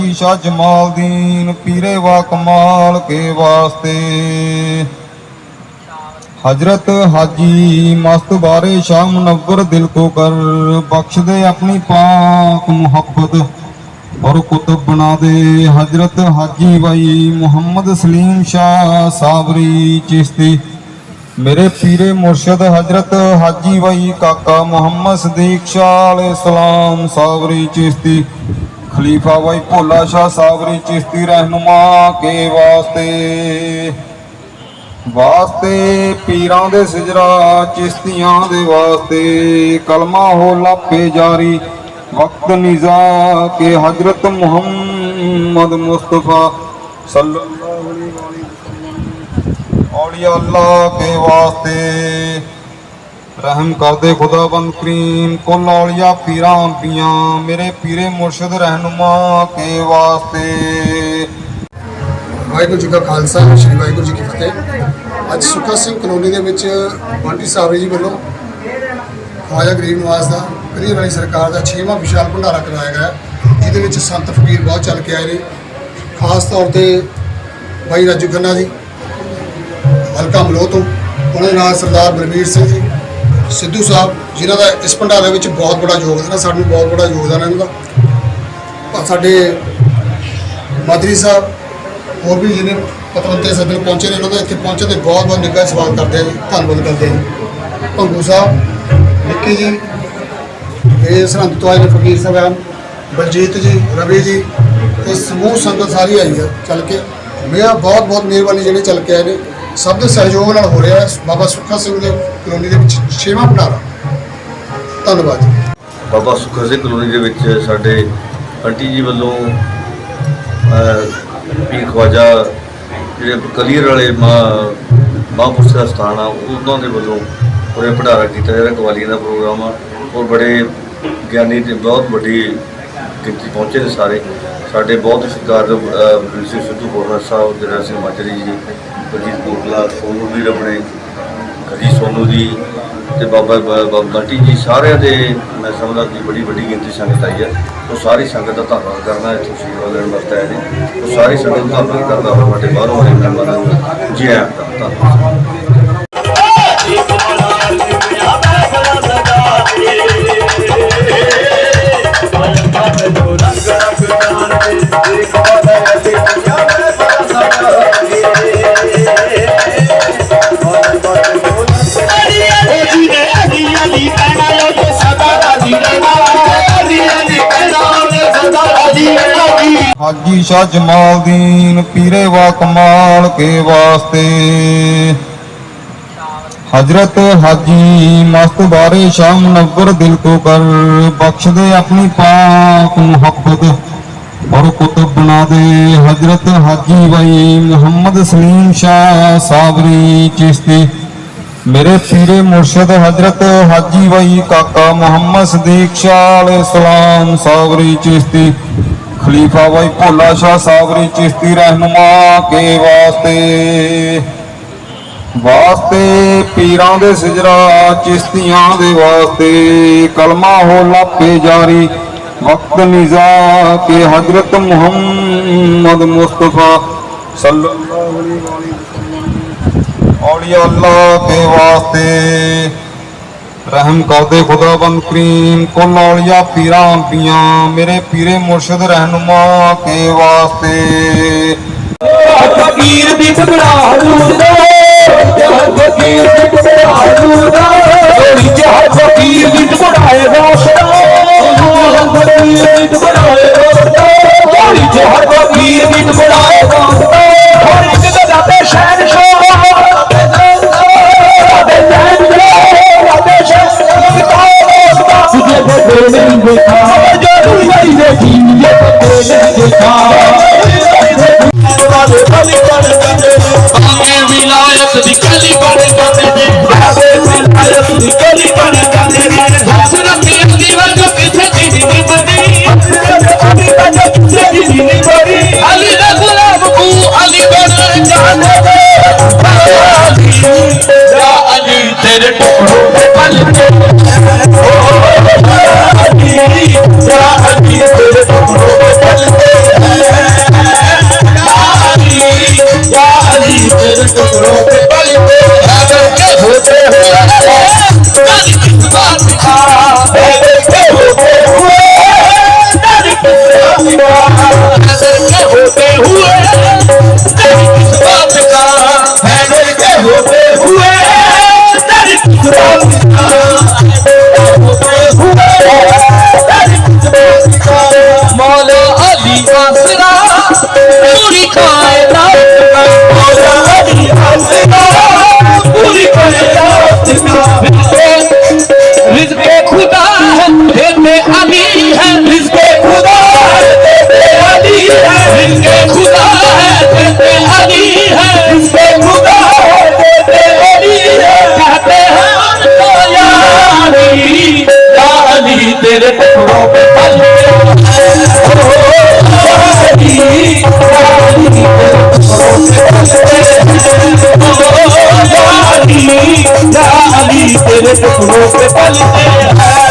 ਹਾਜੀ ਸ਼ਾਹ ਜਮਾਲਦੀਨ ਪੀਰੇ ਵਾ ਕਮਾਲ ਕੇ ਵਾਸਤੇ हजरत हाजी मस्त बारे शाह मुनव्वर दिल को कर बख्श दे अपनी पाक मोहब्बत और कुतुब बना दे हजरत हाजी भाई मोहम्मद सलीम शाह सावरी चिश्ती मेरे पीरे मुर्शद हजरत हाजी भाई काका मोहम्मद सदीक शाह सलाम सावरी चिश्ती ਖਲੀਫਾ ਭਾਈ ਭੋਲਾ ਸ਼ਾਹ ਸਾਵਰੀ ਚਿਸ਼ਤੀ ਰਹਿਨੁਮਾ ਕੇ ਵਾਸਤੇ। ਵਾਸਤੇ ਪੀਰਾਂ ਦੇ ਸਿਜਰਾ, ਚਿਸ਼ਤੀਆਂ ਦੇ ਵਾਸਤੇ। ਕਲਮਾ ਹੋ ਲਾਪੇ ਜਾਰੀ, ਵਕਤ ਨਿਜ਼ਾ ਕੇ ਹਜ਼ਰਤ ਮੁਹੰਮਦ ਮੁਸਤਫਾ ਸੱਲੱਲਾਹੁ ਅਲੈहि ਵਸੱਲਮ। ਔਲੀਆ ਅੱਲਾਹ ਕੇ ਵਾਸਤੇ। ਰਹਿਮ ਕਰਦੇ ਖੁਦਾਬੰਦ ਕਰੀਮ, ਕੁੱਲ ਔਲੀਆ ਪੀਰਾਂ ਅੰਬੀਆਂ ਮੇਰੇ ਪੀਰੇ ਮੁਰਸ਼ਿਦ ਰਹਿਨੁਮਾ ਕੇ ਵਾਸਤੇ। ਵਾਹਿਗੁਰੂ ਜੀ ਕਾ ਖਾਲਸਾ, ਸ੍ਰੀ ਵਾਹਿਗੁਰੂ ਜੀ ਕੀ ਫਤਿਹ। ਅੱਜ ਸੁੱਖਾ ਸਿੰਘ ਕਲੋਨੀ ਦੇ ਵਿੱਚ ਬੰਟੀ ਸਾਹਿਬ ਜੀ ਵੱਲੋਂ ਖਵਾਜਾ ਗਰੀਬ ਨਵਾਜ਼ ਦਾ ਕਰੀਰ ਵਾਲੀ ਸਰਕਾਰ ਦਾ 6ਵਾਂ ਵਿਸ਼ਾਲ ਭੰਡਾਰਾ ਕਰਾਇਆ ਗਿਆ ਜਿਹਦੇ ਵਿੱਚ ਸੰਤ ਫਕੀਰ ਬਹੁਤ ਚੱਲ ਕੇ ਆਏ ਨੇ। ਖਾਸ ਤੌਰ ਤੇ ਬਾਈ ਰਾਜੂ ਖੰਨਾ ਜੀ, ਹਲਕਾ ਮਲੋ ਤੋਂ ਉਹਨਾਂ ਨਾਲ ਸਰਦਾਰ ਬਲਵੀਰ ਸਿੰਘ ਜੀ ਸਿੱਧੂ ਸਾਹਿਬ, ਜਿਨ੍ਹਾਂ ਦਾ ਇਸ ਭੰਡਾਰੇ ਵਿੱਚ ਬਹੁਤ ਬੜਾ ਯੋਗਦਾਨ ਹੈ, ਸਾਨੂੰ ਬਹੁਤ ਬੜਾ ਯੋਗਦਾਨ ਹੈ ਇਹਨਾਂ ਦਾ। ਸਾਡੇ ਮਾਦਰੀ ਸਾਹਿਬ, ਹੋਰ ਵੀ ਜਿਹਨੇ ਪਤਵੰਤੇ ਸੱਜਣ ਪਹੁੰਚੇ ਨੇ, ਉਹਨਾਂ ਦਾ ਇੱਥੇ ਪਹੁੰਚੇ ਤੇ ਬਹੁਤ ਬਹੁਤ ਨਿੱਘਾ ਸਵਾਗਤ ਕਰਦੇ ਹਾਂ ਜੀ, ਧੰਨਵਾਦ ਕਰਦੇ ਆ ਜੀ। ਭੰਗੂ ਸਾਹਿਬ, ਨਿੱਕੀ ਜੀ, ਇਹ ਸਰਹੰਦ ਤੋਂ ਆਏ ਨੇ ਫਕੀਰ ਸਾਹਿਬਾਨ ਬਲਜੀਤ ਜੀ, ਰਵੀ ਜੀ ਤੇ ਸਮੂਹ ਸੰਗਤ ਸਾਰੀ ਆਈ ਹੈ ਚੱਲ ਕੇ। ਮੇਰਾ ਬਹੁਤ ਬਹੁਤ ਮਿਹਰਬਾਨੀ ਜਿਹੜੇ ਚੱਲ ਕੇ ਆਏ ਨੇ। ਸਭ ਦੇ ਸਹਿਯੋਗ ਨਾਲ ਹੋ ਰਿਹਾ ਹੈ। ਬਾਬਾ ਸੁੱਖਾ ਸਿੰਘ ਦੇ ਕਲੋਨੀ ਦੇ ਵਿੱਚ ਛੇਵਾਂ ਭੰਡਾਰਾ। ਧੰਨਵਾਦ। ਬਾਬਾ ਸੁੱਖਾ ਸਿੰਘ ਕਲੋਨੀ ਦੇ ਵਿੱਚ ਸਾਡੇ ਆਂਟੀ ਜੀ ਵੱਲੋਂ ਅਹ, ਪੀਰ ਖਵਾਜਾ ਜਿਹੜੇ ਕਲੀਅਰ ਵਾਲੇ ਮਾਂ ਮਹਾਂਪੁਰਸ਼ ਦਾ ਸਥਾਨ ਆ ਉਹਨਾਂ ਦੇ ਵੱਲੋਂ ਪੂਰੇ ਭੰਡਾਰਾ ਕੀਤਾ ਜਿਹੜਾ ਕਵਾਲੀਆਂ ਦਾ ਪ੍ਰੋਗਰਾਮ ਆ। ਔਰ ਬੜੇ ਗਿਆਨੀ ਤੇ ਬਹੁਤ ਵੱਡੀ ਗਿਣਤੀ ਪਹੁੰਚੇ ਨੇ ਸਾਰੇ। ਸਾਡੇ ਬਹੁਤ ਸਤਿਕਾਰ ਪ੍ਰਿੰਸੀਪਲ ਸਿੱਧੂ ਬੋਰਨਾ ਸਾਹਿਬ, ਜਿਹੜਾ ਸਿੰਘ ਮਾਜਰੀ ਜੀ ਬਲਜੀਤ ਕੋਟਲਾ ਸੋਨੂ ਵੀਰ ਆਪਣੇ ਕਦੀ ਸੋਨੂ ਜੀ ਤੇ ਬਾਬਾ ਬਾਬਾ ਬੰਟੀ ਜੀ, ਸਾਰਿਆਂ ਦੇ ਮੈਂ ਸਮਝਦਾ ਕਿ ਬੜੀ ਵੱਡੀ ਗਿਣਤੀ ਸੰਗਤ ਆਈ ਹੈ। ਉਹ ਸਾਰੀ ਸੰਗਤ ਦਾ ਧੰਨਵਾਦ ਕਰਨਾ, ਇੱਥੇ ਅਸ਼ੀਰਵਾਦ ਲੈਣ ਵਾਸਤੇ ਆਏ ਨੇ। ਉਹ ਸਾਰੀ ਸੰਗਤ ਦਾ ਧੰਨਵਾਦ ਕਰਦਾ ਹਾਂ ਸਾਡੇ ਬਾਹਰੋਂ ਆਏ ਮਹਿਮਾਨਾਂ ਨੂੰ। ਜੀ ਆਇਆਂ ਦਾ ਧੰਨਵਾਦ। ਹਾਜੀ ਸ਼ਾਹ ਜਮਾਲਦੀਨ ਪੀਰੇ ਵਾ ਕਮਾਲ ਕੇ ਵਾਸਤੇ हजरत हाजी मस्त बारे शाह मुनव्वर दिल को कर बख्श दे अपनी पाक मोहब्बत और कुतुब बना दे हजरत हाजी भाई मोहम्मद सलीम शाह सावरी चिश्ती मेरे पीरे मुर्शद हजरत हाजी भाई काका मोहम्मद सदीक शाह सलाम सावरी चिश्ती ਖਲੀਫਾ ਭਾਈ ਭੋਲਾ ਸ਼ਾਹ ਸਾਗਰੀ ਚਿਸ਼ਤੀ ਰਹਿਨੁਮਾ ਕੇ ਵਾਸਤੇ। ਵਾਸਤੇ ਪੀਰਾਂ ਦੇ ਸਿਜਰਾ, ਚਿਸ਼ਤੀਆਂ ਦੇ ਵਾਸਤੇ। ਕਲਮਾ ਹੋ ਲਾਪੇ ਜਾਰੀ, ਵਕਤ ਨਿਜ਼ਾ ਕੇ ਹਜ਼ਰਤ ਮੁਹੰਮਦ ਮੁਸਤਫਾ ਸੱਲੱਲਾਹੁ ਅਲੈहि ਵਸੱਲਮ। ਔਲੀਆ ਅੱਲਾਹ ਦੇ ਵਾਸਤੇ। ਰਹਿਮ ਕਰਦੇ ਖੁਦਾਬੰਦ ਕਰੀਮ, ਕੁੱਲ ਔਲੀਆ ਪੀਰਾਂ ਅੰਬੀਆਂ ਮੇਰੇ ਪੀਰੇ ਮੁਰਸ਼ਿਦ ਰਹਿਨੁਮਾ ਕੇ ਵਾਸਤੇ। ਫਕੀਰ ਦੀ ਘਬਰਾ ਦੂਦਾ ਜਹ ਫਕੀਰ ਦੀ ਘਬਰਾ ਦੂਦਾ ਥੋੜੀ ਜਹ ਫਕੀਰ ਦੀ ਘਬਰਾਏ ਰੋਸ਼ਨਾ ਜਹ ਫਕੀਰ ਦੀ ਘਬਰਾਏ पे अली है। जिसके खुदा है पे अली है। जिसके खुदा है पे अली है। जिसके खुदा है पे अली है। कहते हैं उनको या तेरे कपड़ों पे पल तेरे पे पलते हैं।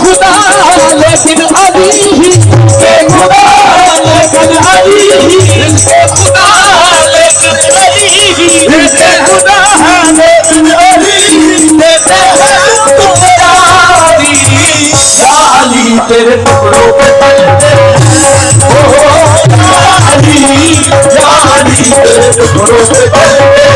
खुदा लेकिन अली के खुदा लेकिन अली के खुदा लेकिन अली के खुदा लेकिन अली देते हैं तुम्हारी अली तेरे कपड़ों पे पलते ओ अली अली तेरे कपड़ों पे पलते